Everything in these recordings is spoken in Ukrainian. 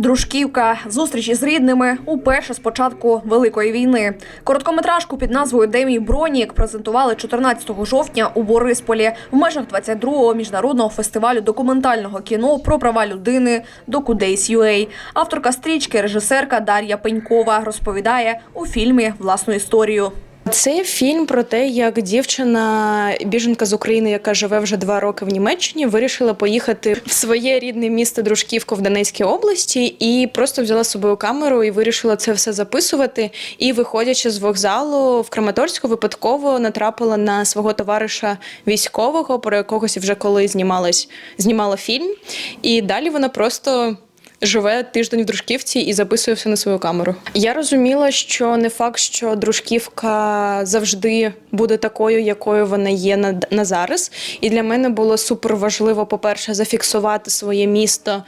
Дружківка, зустрічі з рідними уперше з початку великої війни. Короткометражку під назвою Демій Бронік презентували 14 жовтня у Борисполі в межах 22-го міжнародного фестивалю документального кіно про права людини «Докудейс.UA». Авторка стрічки, режисерка Дар'я Пенькова розповідає у фільмі власну історію. Це фільм про те, як дівчина, біженка з України, яка живе вже два роки в Німеччині, вирішила поїхати в своє рідне місто Дружківку в Донецькій області і просто взяла з собою камеру і вирішила це все записувати. І, виходячи з вокзалу в Краматорську, випадково натрапила на свого товариша військового, про якогось вже коли знімалась, знімала фільм. І далі вона просто живе тиждень в дружківці і записує все на свою камеру. Я розуміла, що не факт, що дружківка завжди буде такою, якою вона є на, на зараз. І для мене було супер важливо, по-перше, зафіксувати своє місто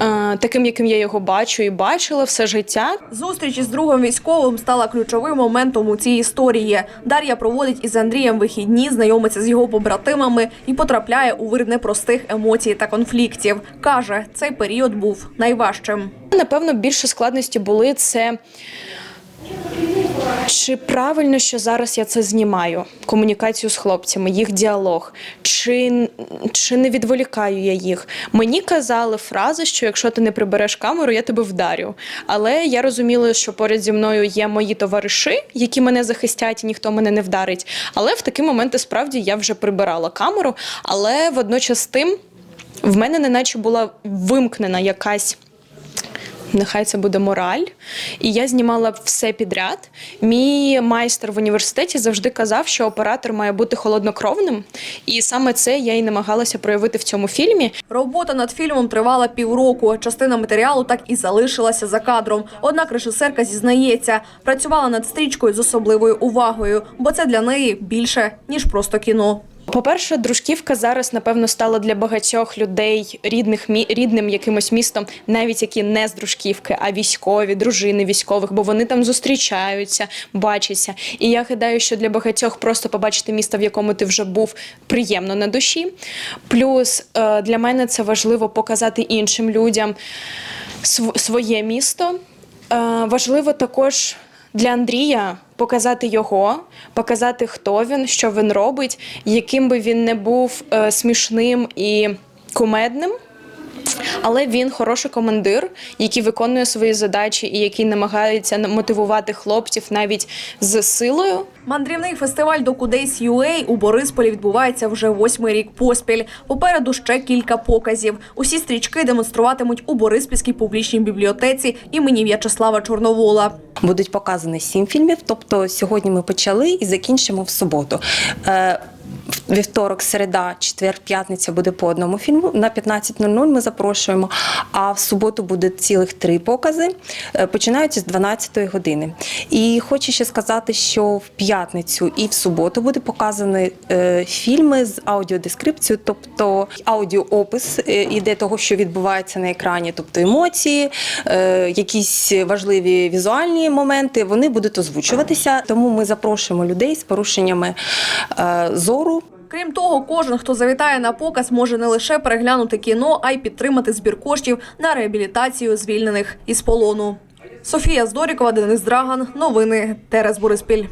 е, таким, яким я його бачу і бачила все життя. Зустріч із другом військовим стала ключовим моментом у цій історії. Дар'я проводить із Андрієм вихідні, знайомиться з його побратимами і потрапляє у вир непростих емоцій та конфліктів. Каже, цей період був найважчим. Напевно, більше складності були це. Чи правильно, що зараз я це знімаю? Комунікацію з хлопцями, їх діалог, чи, чи не відволікаю я їх? Мені казали фрази, що якщо ти не прибереш камеру, я тебе вдарю. Але я розуміла, що поряд зі мною є мої товариші, які мене захистять, і ніхто мене не вдарить. Але в такі моменти справді я вже прибирала камеру. Але водночас тим в мене неначе була вимкнена якась. Нехай це буде мораль. І я знімала все підряд. Мій майстер в університеті завжди казав, що оператор має бути холоднокровним. І саме це я і намагалася проявити в цьому фільмі. Робота над фільмом тривала півроку. Частина матеріалу так і залишилася за кадром. Однак режисерка зізнається, працювала над стрічкою з особливою увагою, бо це для неї більше ніж просто кіно. По-перше, дружківка зараз, напевно, стала для багатьох людей рідних рідним якимось містом, навіть які не з дружківки, а військові, дружини військових, бо вони там зустрічаються, бачаться. І я гадаю, що для багатьох просто побачити місто, в якому ти вже був, приємно на душі. Плюс е, для мене це важливо показати іншим людям своє місто. Е, важливо також для Андрія показати його, показати, хто він, що він робить, яким би він не був е, смішним і кумедним. Але він хороший командир, який виконує свої задачі і який намагається мотивувати хлопців навіть з силою. Мандрівний фестиваль Докудейс UA у Борисполі відбувається вже восьмий рік поспіль. Попереду ще кілька показів. Усі стрічки демонструватимуть у Бориспільській публічній бібліотеці імені В'ячеслава Чорновола. Будуть показані сім фільмів. Тобто сьогодні ми почали і закінчимо в суботу. Вівторок, середа, четвер, п'ятниця буде по одному фільму. На 15.00 ми запрошуємо. А в суботу буде цілих три покази. Починаються з 12-ї години. І хочу ще сказати, що в п'ятницю і в суботу буде показані е, фільми з аудіодескрипцією, тобто аудіоопис е, іде того, що відбувається на екрані, тобто емоції, е, якісь важливі візуальні моменти. Вони будуть озвучуватися. Тому ми запрошуємо людей з порушеннями зору. Крім того, кожен, хто завітає на показ, може не лише переглянути кіно, а й підтримати збір коштів на реабілітацію звільнених із полону. Софія Здорікова, Денис Драган. Новини Терес Бориспіль.